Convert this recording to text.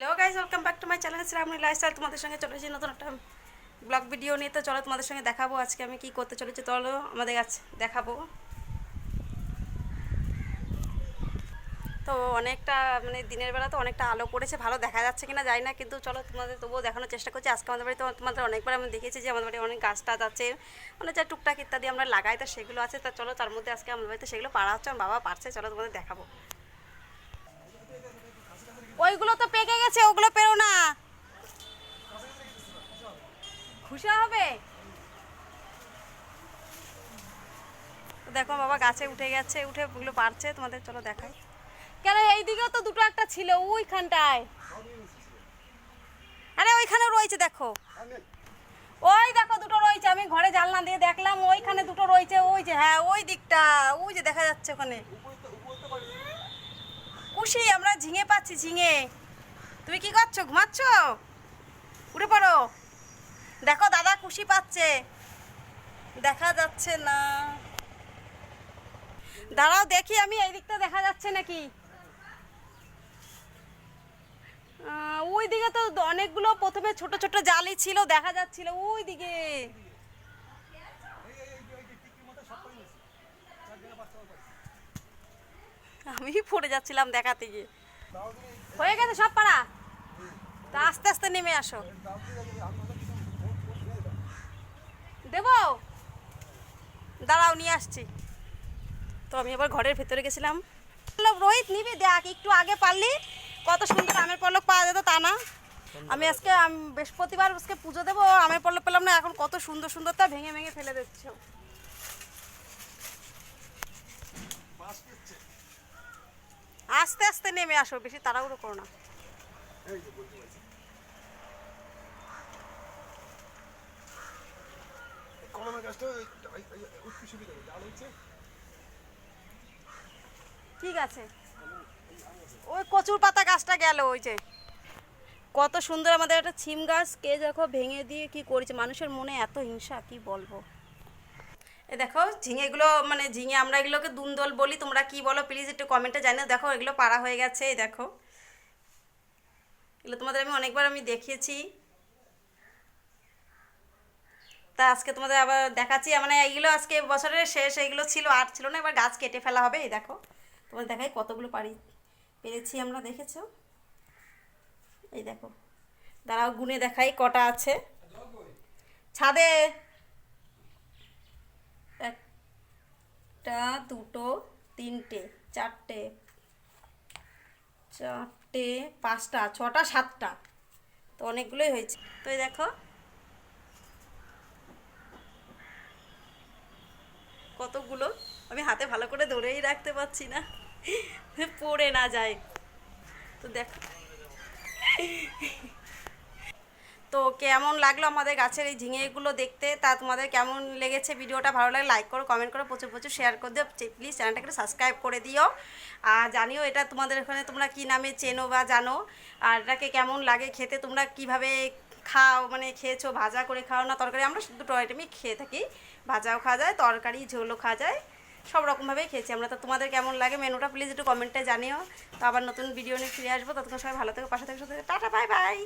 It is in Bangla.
Hello guys welcome back to my channel Shrabani lifestyle তোমাদের সঙ্গে চলে এসেছি নতুন একটা ব্লগ ভিডিও নিয়ে। তো চলো তোমাদের সঙ্গে দেখাবো আজকে আমি কি করতে চলেছি। চলো আমাদের কাছে দেখাবো। তো অনেকটা মানে দিনের বেলা তো অনেকটা আলো পড়েছে, ভালো দেখা যাচ্ছে কিনা জানি না, কিন্তু চলো তোমাদের তবুও দেখানোর চেষ্টা করছি। আজকে আমাদের বাড়িতে তোমাদের অনেকবার আমি দেখেছি যে আমাদের বাড়িতে অনেক গাছ টাছ আছে মানে যা টুকটাক ইত্যাদি আমরা লাগাই, তো সেগুলো আছে। তা চলো তার মধ্যে আজকে আমাদের বাড়িতে সেগুলো পাড়া হচ্ছে, আমার বাবা পারছে, চলো তোমাদের দেখাবো ওইগুলো তো পেকে গেছে ওগুলো পেরো না খুশি হবে তো দেখো বাবা, গাছে উঠে গেছে, উঠে ওগুলো পারছে, তোমাদের চলো দেখাই। কেন এইদিকেও তো দুটো একটা ছিল, ওইখানটায়? আরে ওইখানে রয়েছে, দেখো। ওই দেখো দুটো রয়েছে, আমি ঘরে জানলা দিয়ে দেখলাম, ওইখানে দুটো রয়েছে, ওই যে হ্যাঁ ওই দিকটা, ওই যে দেখা যাচ্ছে ওখানে। খুশি আমরা ঝিঙে পাচ্ছি, ঝিঙে। তুমি কি করছ, ঘুমাচ্ছ? উঠে পড়ো। দেখো দাদা খুশি পাচ্ছে। দেখা যাচ্ছে না। দাঁড়াও, দেখি আমি এই দিকটা দেখা যাচ্ছে নাকি। ওই দিকে তো অনেকগুলো প্রথমে ছোট ছোট জালি ছিল, দেখা যাচ্ছিল ওই দিকে আমি পড়ে যাচ্ছিলাম দেখাতে গিয়ে। হয়ে গেছে সব পাড়া? তা আস্তে আস্তে নেমে আসো। দেবো? দাঁড়াও, নিয়ে আসছি। তো আমি আবার ঘরের ভেতরে গেছিলাম। রোহিত, নিবি দেখ, একটু আগে পারলি। কত সুন্দর আমের পল্লব পাওয়া যেত তা না। আমি আজকে বৃহস্পতিবার আজকে পুজো দেবো, আমের পল্লব পেলাম না, এখন কত সুন্দর সুন্দর তা ভেঙে ভেঙে ফেলে দিচ্ছ। আস্তে আস্তে নেমে আসো, বেশি তাড়াহুড়ো করো না ওই- ওই- ওই- উঠতে সুবিধা হবে ডাল হচ্ছে ঠিক আছে। ওই কচুর পাতা গাছটা গেল ওই যে। কত সুন্দর আমাদের একটা ছিম গাছ, কে দেখো ভেঙে দিয়ে কি করেছে? মানুষের মনে এত হিংসা, কি বলব? এ দেখো ঝিঙেগুলো মানে ঝিঙে আমরা এগুলোকে দুন্দল বলি, তোমরা কি বলো? প্লিজ একটু কমেন্টে জানিও। দেখো, এগুলো পাড়া হয়ে গেছে, এই দেখো। এগুলো তোমাদের আমি অনেকবার আমি দেখিয়েছি। তা আজকে তোমাদের আবার দেখাচ্ছি। মানে এইগুলো আজকে বছরের শেষ, এইগুলো ছিল, আর ছিল না, এবার গাছ কেটে ফেলা হবে, এই দেখো। তোমাদের দেখাই কতগুলো পারি পেরেছি আমরা, দেখেছ? এই দেখো। দাঁড়াও, গুনে দেখাই কটা আছে। ছাদে! একটা, দুটো, তিনটে, চারটে চারটে, পাঁচটা, ছটা, সাতটা। তো অনেকগুলোই হয়েছে। তো দেখো। কতগুলো? আমি হাতে ভালো করে ধরেই রাখতে পারছি না। পড়ে না যায়। তো দেখ। তো কেমন লাগল আমাদের গাছের এই ঝিঙেগুলো দেখতে? তা তোমাদের কেমন লেগেছে ভিডিওটা? ভালো লাগে লাইক করো কমেন্ট করো, প্রচুর প্রচুর শেয়ার করে দিও। প্লিজ চ্যানেলটাকে সাবস্ক্রাইব করে দিও। আর জানিও এটা তোমাদের ওখানে তোমরা কি নামে চেনো বা জানো? আর এটাকে কেমন লাগে খেতে? তোমরা কীভাবে খাও মানে খেয়েছো, ভাজা করে খাও না তরকারি? আমরা দুটো আইটেমই খেয়ে থাকি। ভাজাও খাওয়া যায়, তরকারি, ঝোলও খাওয়া যায়। সব রকমভাবেই খেয়েছি। আমরা তো তোমাদের কেমন লাগে মেনুটা প্লিজ একটু কমেন্টে জানিও। তো আবার নতুন ভিডিও নিয়ে ফিরে আসব। ততক্ষণ সবাই ভালো থেকে, পাশে থেকে টাটা বাই বাই